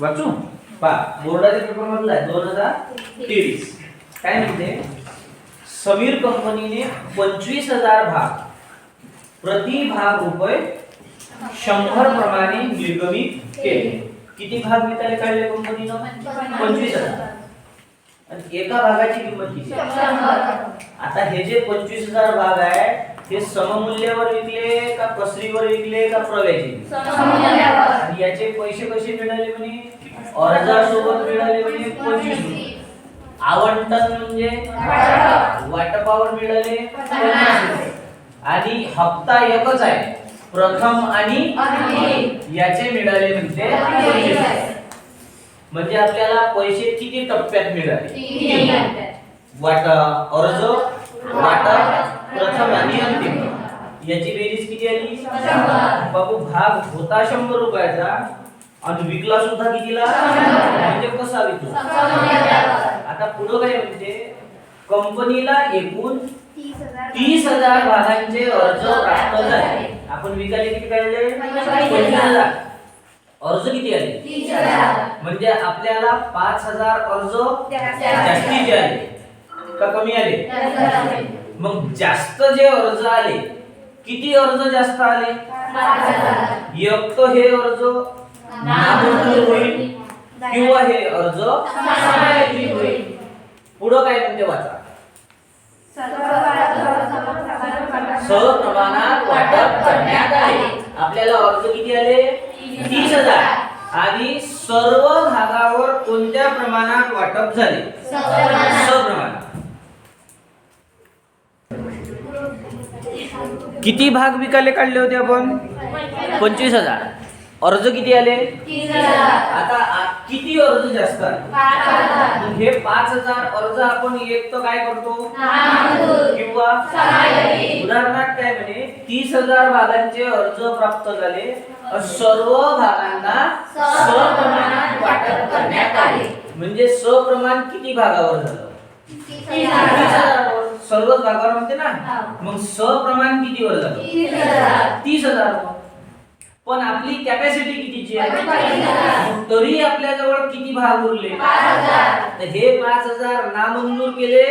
वाचू? पा बोर्डाच्या पेपर मधला आहे दोन हजार तेवीस. काय म्हणते? समीर कंपनीने पंचवीस हजार भाग प्रति भाग रुपये शंभर प्रमाणे निर्गमित केले. किती भाग विकायला काढले कंपनीनं? पंचवीस हजार. आणि एका भागाची किंमत किती? आता हे जे पंचवीस हजार भाग आहे हे सममूल्यावर विकले का कसरीवर विकले का प्रव्याचे याचे पैसे कसे मिळाले म्हणे? अर्जासोबत मिळाले म्हणे पंचवीस आवंटन म्हणजे? वाटपावर मिळाले आणि हप्ता एकच आहे. प्रथम आणि याचे मिळाले म्हणजे. म्हणजे आपल्याला पैसे किती टप्प्यात मिळाले? वाट अर्ज वाटप प्रथम आणि अंतिम. याची बेरीज किती आली? बाबू भाग होता शंभर रुपयाचा आणि विकला सुद्धा कितीला? म्हणजे कसा विकला? आता पुढं काय म्हणजे कंपनीला एकूण तीस हजार. भागांचे अर्ज प्राप्त झाले. आपण विकायला किती काढले पंचवीस हजार. अर्ज किती आले? म्हणजे आपल्याला पाच हजार अर्ज जास्तीचे आले का कमी आले? मग जास्त जे अर्ज आले किती अर्ज जास्त आले? एक तर हे अर्ज नामंजूर होईल किंवा हे अर्ज होईल. पुढं काय म्हणते वाचा? सप्रमाणात वाटप करण्यात आले. आपल्याला अर्ज किती आले? तीस हजार. आणि सर्व भागावर कोणत्या प्रमाणात वाटप झाले? सप्रमाणात किती भाग विकायला काढले होते आपण? पंचवीस हजार. अर्ज किती आले? आता किती अर्ज जास्त हे पाच हजार अर्ज आपण एक तर काय करतो? किंवा उदाहरणार्थ काय म्हणे? तीस हजार भागांचे अर्ज प्राप्त झाले. सर्व भागांना सप्रमाणात वाटप करण्यात आले. म्हणजे सप्रमाण किती भागावर झालं? तीस. सर्वच भागावर म्हणते ना मग सप्रमाण कितीवर झालं तीस हजार. पण आपली कॅपॅसिटी कितीची आहे? तरी आपल्या जवळ किती भाग उरले? तर हे पाच हजार नामंजूर केले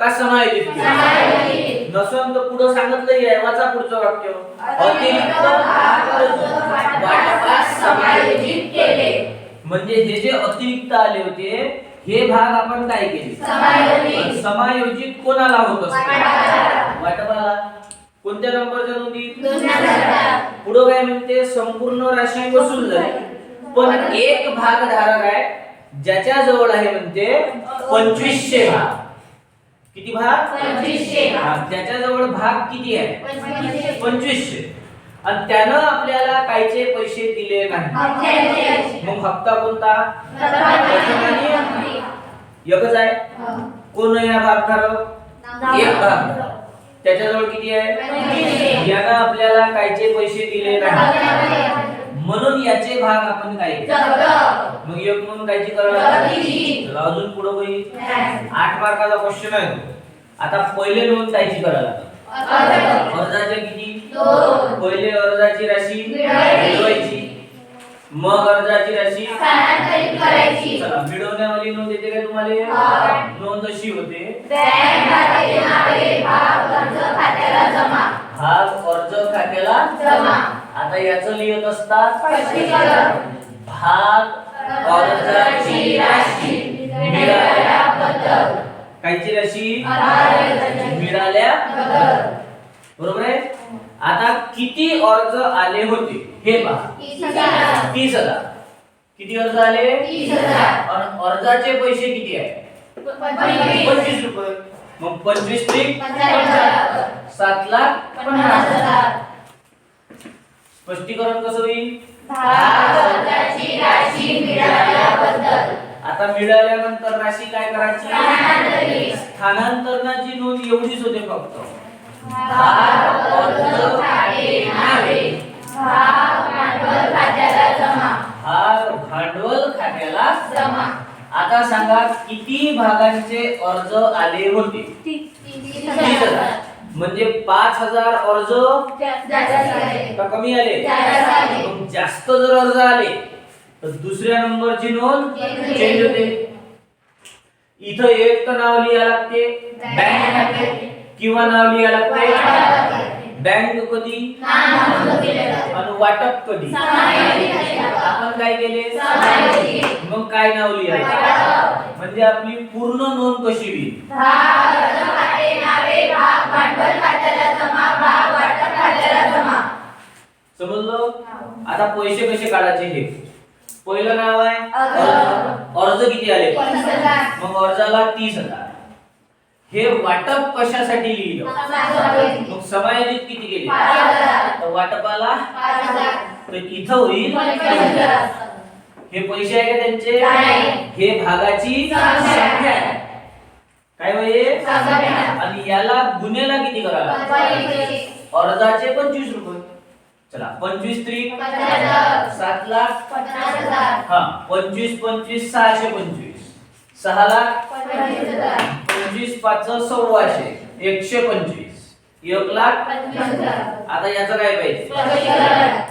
का समायोजित केले? नसन तर पुढं सांगितलंही आहे वाचा पुढचं वाक्य. अतिरिक्त वाटपास समायोजित केले. म्हणजे हे जे अतिरिक्त आले होते हे भाग आपण काय केले? समायोजित. कोणाला होत असते? वाटपाला कोणत्या नंबरच्या नोंदीत पुढं काय म्हणते? संपूर्ण राशी वसूल झाली. पण एक भाग धारक आहे ज्याच्या जवळ आहे म्हणते पंचवीसशे भाग. किती भाग? हा, त्याच्याजवळ भाग किती आहे? पंचवीसशे. आणि त्यानं आपल्याला कायचे पैसे दिले नाही. मग हप्ता कोणता. एकच आहे? कोण हा भागधारक? एक भागधारक. त्याच्याजवळ किती आहे? यानं आपल्याला कायचे पैसे दिले नाही. म्हणून याचे भाग आपण काय? मग एक म्हणून कायची करायला अजून पुढे होईल? आठ मार्काचा क्वेश्चन आहे. आता पहिले नोंद कायची करायला अर्जाचे किती? पहिले अर्जाची राशी मिळवायची. मग अर्जाची राशी चला मिळवण्यावाली नोंद येते का तुम्हाला? नोंद अशी होते. भाग अर्ज खात्याला आता याचं लिहित असतात. भाग अर्जाची राशी. मिळाल्याबद्दल. कायची राशी? मिळाल्या बरोबर आहे? आता किती अर्ज आले होते? हे पहा. तीस हजार. किती अर्ज आले? आणि अर्जाचे पैसे किती आहे? पंचवीस. रुपये. मग पंचवीस सात लाख स्पष्टीकरण कसं होईल? आता मिळाल्यानंतर राशी काय करायची? स्थानांतरणाची नोंद एवढीच होते फक्त. भांडवल खात्याला आता सांगा किती भागांचे अर्ज आले होते? म्हणजे पाच हजार अर्ज का कमी आले? मग जास्त जर अर्ज आले तर दुसऱ्या नंबरची नोंद चेंज होते. इथं एक तर नाव लिहा लागते. बँक खाते. किंवा नाव लिहा लागते बँक. कधी? आणि वाटप कधी? आपण काय केले? मग काय नाव लिहायचं? म्हणजे आपली पूर्ण नोंद कशी होईल? समजलं? आता पैसे कसे काढायचे हे? पहिलं नाव आहे अर्ज. अर्ज किती आले? मग अर्जाला तीस हजार. हे वाटप कशासाठी लिहिलं? मग समायोजित किती केले तर वाटपाला तर इथं होईल? हे पैसे आहे का त्यांचे. हे भागाची संख्या. आहे. काय होईल आणि याला गुन्हेला किती करावा अर्जाचे पंचवीस रुपये. चला पंचवीस त्रिक सात लाख. हा पंचवीस पंचवीस सहाशे पंचवीस. सहा लाख. पंचवीस पाच सव्वाशे एकशे पंचवीस. एक लाख आता याचं काय पाहिजे?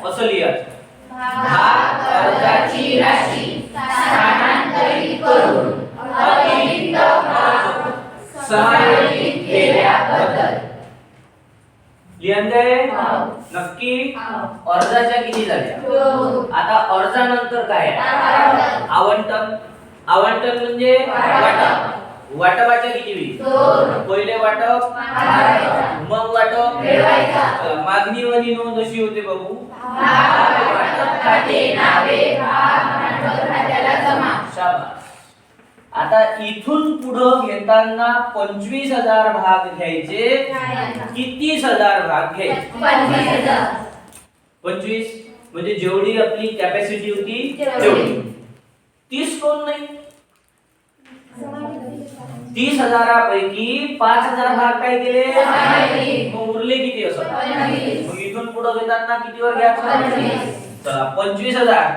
असं लिहायचं भाग अर्जाची राशी स्थानांतरित करून अतिरिक्त अर्ज समायोजित केल्याबद्दल. लिहून काय? नक्की? अर्जाच्या किती झाल्या? आता अर्जानंतर काय आहे? आवंटन. आवंटन. म्हणजे वाटप. वाटपाच्या किती होईल पहिले वाटप मग वाटप. मागणी वनी नोंद अशी होते बाबू. आता इथून पुढं घेताना पंचवीस हजार भाग घ्यायचे. की तीस हजार भाग घ्यायचे? पंचवीस म्हणजे जेवढी आपली कॅपॅसिटी होती तेवढी. तीस कोण नाही? तीस हजारापैकी पाच हजार भाग काय केले? मग उरले किती असं? मग इथून पुढे घेताना किती वर घ्यायचं चला पंचवीस हजार.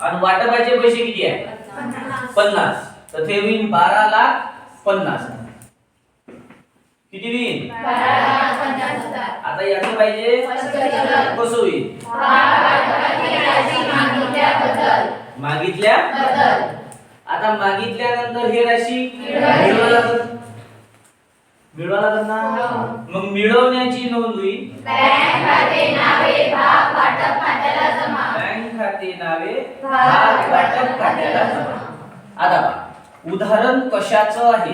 आणि वाटपाचे पैसे किती आहे? पन्नास. तर ते होईल बारा लाख पन्नास. किती होईल आता याचं पाहिजे? कसं होईल? मागितल्या? आता मागितल्यानंतर हे राशी मिळवा लागल. ना मग मिळवण्याची नोंद होईल बँक खाते नावे भाग वाटप खात्याला जमा. आता पहा, उदाहरण कशाचं आहे?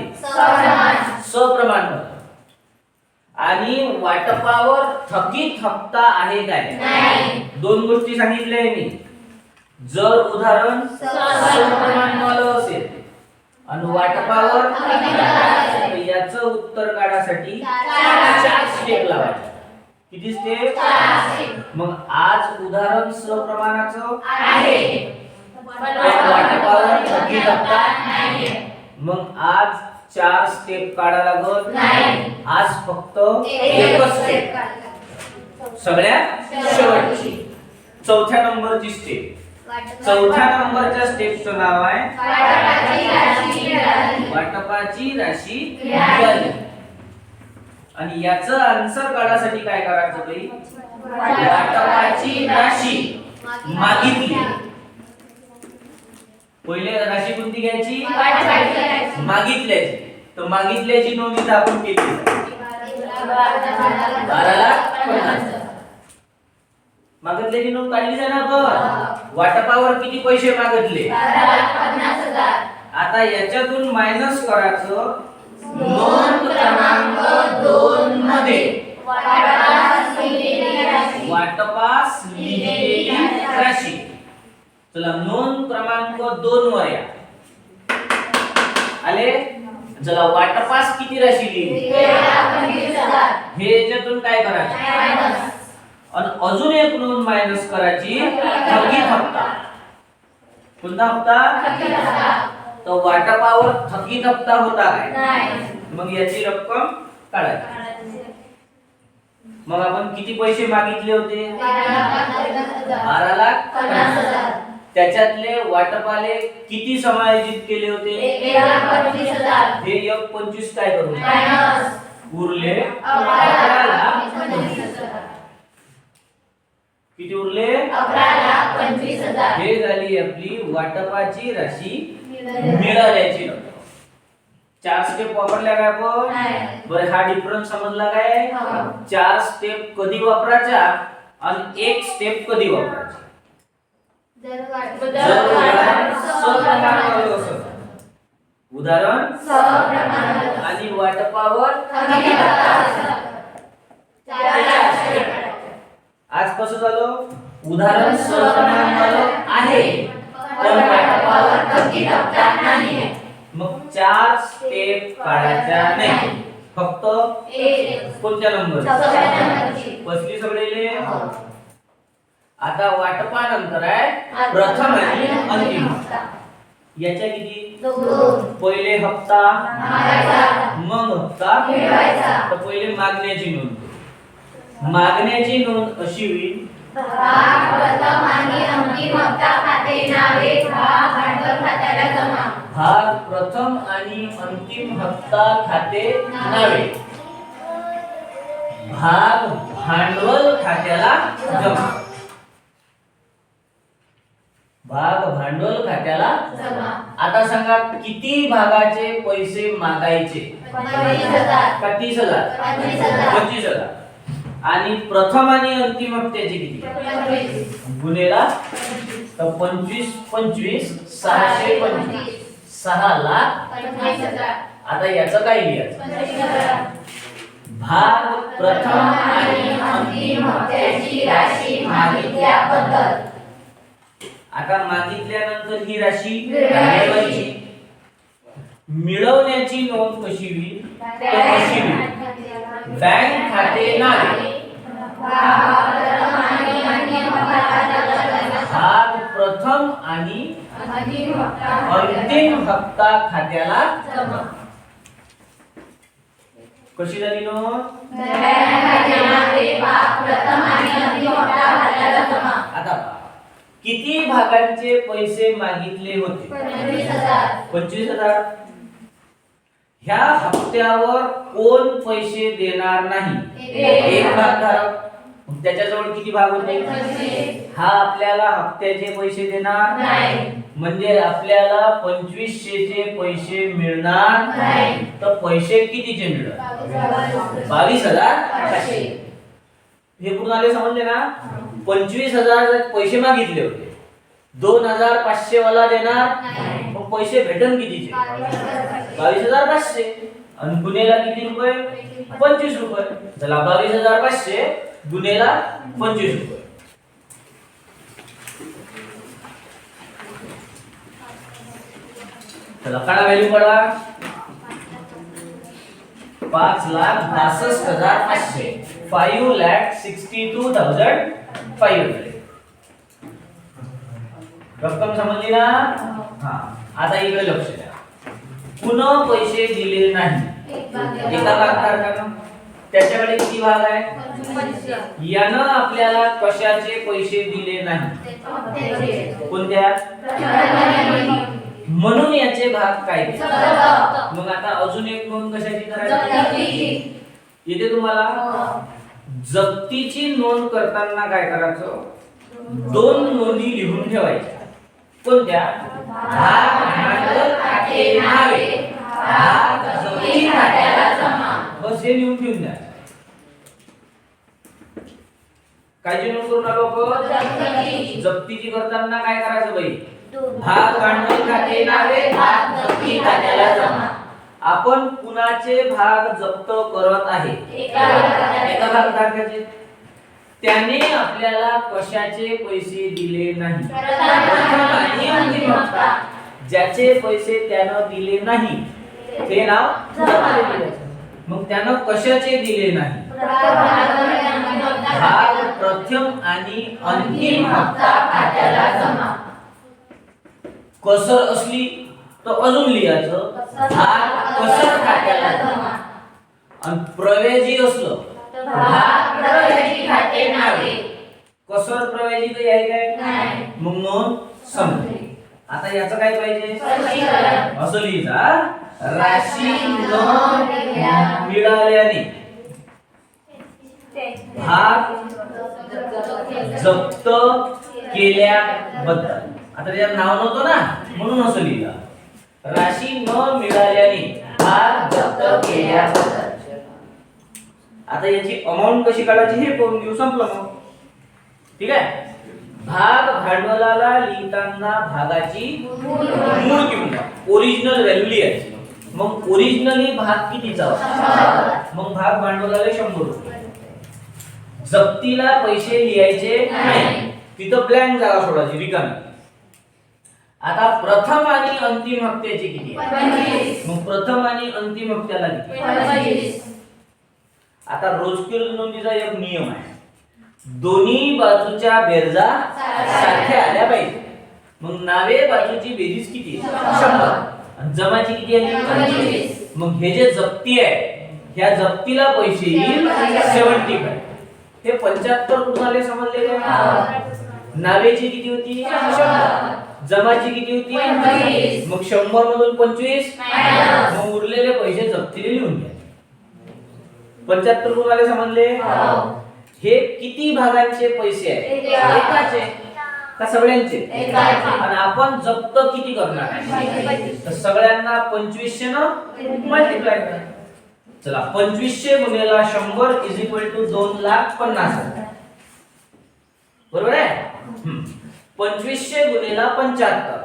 सप्रमाणपत्र आणि वाटपावर थकीत हप्ता आहे काय? दोन गोष्टी सांगितल्या मी जर उदाहरण सप्रमाणवालं आणि वाटपावर याचं उत्तर काढासाठी चार स्टेप लावायचे. किती स्टेप मग आज उदाहरण सप्रमाणाचं वाटपावर थकीत हप्ता मग आज चार स्टेप काढा लागत आज फक्त एकच स्टेप सगळ्यात शेवटची. चौथ्या नंबरची स्टेप चौथ्या नंबरच्या स्टेपचं नाव आहे वाटपाची राशी आणि याचं आन्सर काढासाठी काय करायचं बाई? वाटपाची राशी मागितली. पहिले राशी कोणती घ्यायची? मागितल्याची तर मागितल्याची नोंद आपण केली. मागितल्याची नोंद काढली आपण. वाटपावर किती पैसे मागितले? आता याच्यातून मायनस करायचं नोंद क्रमांक दोन मध्ये. वाटपास राशी. चला नोंद क्रमांक दोन वर या. आले? चला वाटपास किती राशी लिहिली? हे याच्यातून काय करायचं? आणि अजून एक नोंद मायनस करायची थकीत हप्ता. कोणता हप्ता. तर वाटपावर थकीत हप्ता होता काय? मग याची रक्कम काढायची. मग आपण किती पैसे मागितले होते? बारा लाख. त्याच्यातले वाटपाले किती समायोजित केले होते? हे एक पंचवीस काय करू उरले. किती उरले? हे झाली आपली वाटपाची राशी मिळाल्याची रक्कम. चार स्टेप वापरल्या काय आपण. बरं हा डिफरन्स समजला काय? हो. चार स्टेप कधी वापरायच्या आणि एक स्टेप कधी वापरायचा? उदाहरण. आणि वाटपावर. आज कसं झालं उदाहरण आहे. पावर कमी टक्का नाही मग चार स्टेप काढायच्या नाही. फक्त कोणत्या नंबर चौथ्या नंबरची. बसली सगळेले हो. आता वाटपानंतर आहे प्रथम आणि अंतिम. याच्या किती? पहिले हप्ता मग हप्ता. तर पहिले मागण्याची नोंद. मागण्याची नोंद अशी होईल प्रथम आणि अंतिम हप्ता खाते नावे. भाग भांडवल खात्याला जमा. भाग प्रथम आणि अंतिम हप्ता खाते नावे भाग भांडवल खात्याला जमा. भाग भांडवल खात्याला आता सांगा किती भागाचे पैसे मागायचे? पंचवीस हजार. तीस हजार पंचवीस हजार पंचवीस हजार आणि प्रथम आणि अंतिम हप्त्याचे किती? गुन्हेला तर पंचवीस पंचवीस सहाशे पंचवीस. सहा लाख आता याचं काय लिहायचं हजार. भाग प्रथम आणि अंतिम हप्त्याची राशी मागितल्याबद्दल आता मागितल्यानंतर ही राशी मिळवण्याची नोंद कशी होईल? बँक खाते नावे भाग प्रथम आणि अंतिम हप्ता खात्याला कशी झाली नो आता किती भागांचे पैसे मागितले होते? पंचवीस हजार. ह्या हप्त्यावर कोण पैसे देणार नाही? एक भागधारक मग त्याच्याजवळ किती भाग होते. हा आपल्याला हप्त्याचे पैसे देणार नाही. म्हणजे आपल्याला पंचवीसशे चे पैसे मिळणार नाही. तर पैसे कितीचे मिळणार? बावीस हजार. पाचशे. हे पूर्ण आले समजले ना? पंचवीस हजार पैसे मागितले होते दोन हजार पाचशे वाला देणार. मग पैसे भेटन कितीचे? बावीस हजार पाचशे. आणि गुन्हेला किती रुपये? पंचवीस रुपये. चला बावीस हजार पाचशे. गुन्हेला पंचवीस रुपये. चला काढा व्हॅल्यू काढा. पाच लाख बासष्ट हजार पाचशे five lakh sixty two thousand five hundred रक्कम समजली ना? हा. आता इकडे लक्ष द्या. पुन्हा पैसे दिले नाही. एका भागधारकानं त्याच्याकडे किती भाग आहे? यानं आपल्याला कशाचे पैसे दिले नाही? कोणत्या? म्हणून याचे भाग काय? मग आता अजून एक नोंद कशाची करायची? इथे तुम्हाला जप्तीची नोंद करताना काय करायचं? दोन नोंदी लिहून ठेवायच्या. कोणत्या? भाग भांडवल खाते नावे. भाग जप्ती खात्याला जमा. बस हे लिहून ठेवून द्या. काय जी नोंद करून आलो आपण जप्तीची करताना काय करायचं बाई? भाग भांडवल खाते नावे भाग जप्ती खात्याला जमा. आपण कुणाचे भाग जप्त करत आहे? एका भागधारकाचे त्याने आपल्याला कशाचे पैसे दिले नाही? ज्याचे पैसे त्यानं दिले नाही. ते नाव. मग त्यानं कशाचे दिले नाही? भाग प्रथम आणि अंतिम हप्ता खात्याला जमा. कसर असली तर अजून लिहायचं भाग कसर खात्याला जमा. आणि प्रवेजी असलं कसर प्रवेजी काही आहे काय? नाही. मग नोंद समजली आता याचं काय पाहिजे. असं लिहिजा राशी मिळाल्याने भाग जप्त केल्याबद्दल. आता त्याच्यात नाव नव्हतं ना म्हणून असं लिहिलं. राशी न मिळाल्याने भाग जप्त केल्याबद्दल. आता याची अमाऊंट कशी काढायची हे करून घेऊ संपलं मग. ठीक आहे? भाग भांडवलाला लिहिताना भागाची मूळ किंमत ओरिजिनल व्हॅल्यू लिहायची. मग ओरिजिनली भाग कितीचा? मग भाग भांडवलाला शंभर रुपये. जप्तीला पैसे लिहायचे नाही. तिथं ब्लँक जागा सोडायची रिकामी. आता प्रथम आणि अंतिम हप्त्याचे किती? मग प्रथम आणि अंतिम हप्त्याला किती? आता रोजकिर नोंदीचा एक नियम आहे. दोन्ही बाजूच्या बेरजा सारख्या. आल्या पाहिजे. मग नावे बाजूची बेरीज किती? शंभर. आणि जमाची किती आली. मग हे जे जप्ती आहे ह्या जप्तीला पैसे येईल सेव्हन्टी फाय हे पंच्याहत्तर आले समजले का? नावेची किती होती? जमाची किती होती. मग शंभर मधून पंचवीस. मग उरलेले पैसे जप्तीने लिहून घ्या. पंच्याहत्तर आले समजले? हे. किती भागांचे पैसे आहेत? एका. एकाचे. का सगळ्यांचे. आणि आपण जप्त किती करणार तर सगळ्यांना पंचवीसशे न मल्टिप्लाय करा. चला पंचवीसशे गुन्हेला शंभर इज इक्वल टू दोन लाख पन्नास हजार. बरोबर आहे. पंचवीसशे गुन्हेला पंच्याहत्तर.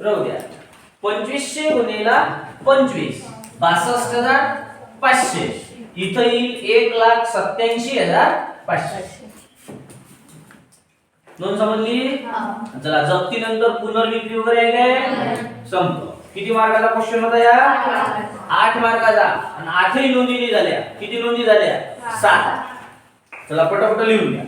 राहू द्या. पंचवीसशे गुन्हेला पंचवीस. बासष्ट हजार पाचशे. इथं येईल एक लाख सत्याऐंशी हजार पाचशे. नोंद समजली? चला जप्तीनंतर पुनर्विक्री वगैरे आहे काय? संपलं. किती मार्काचा क्वेश्चन होता या? आठ. मार्काचा. आणि आठही नोंदी झाल्या. किती नोंदी झाल्या? सात. चला पटापट लिहून घ्या.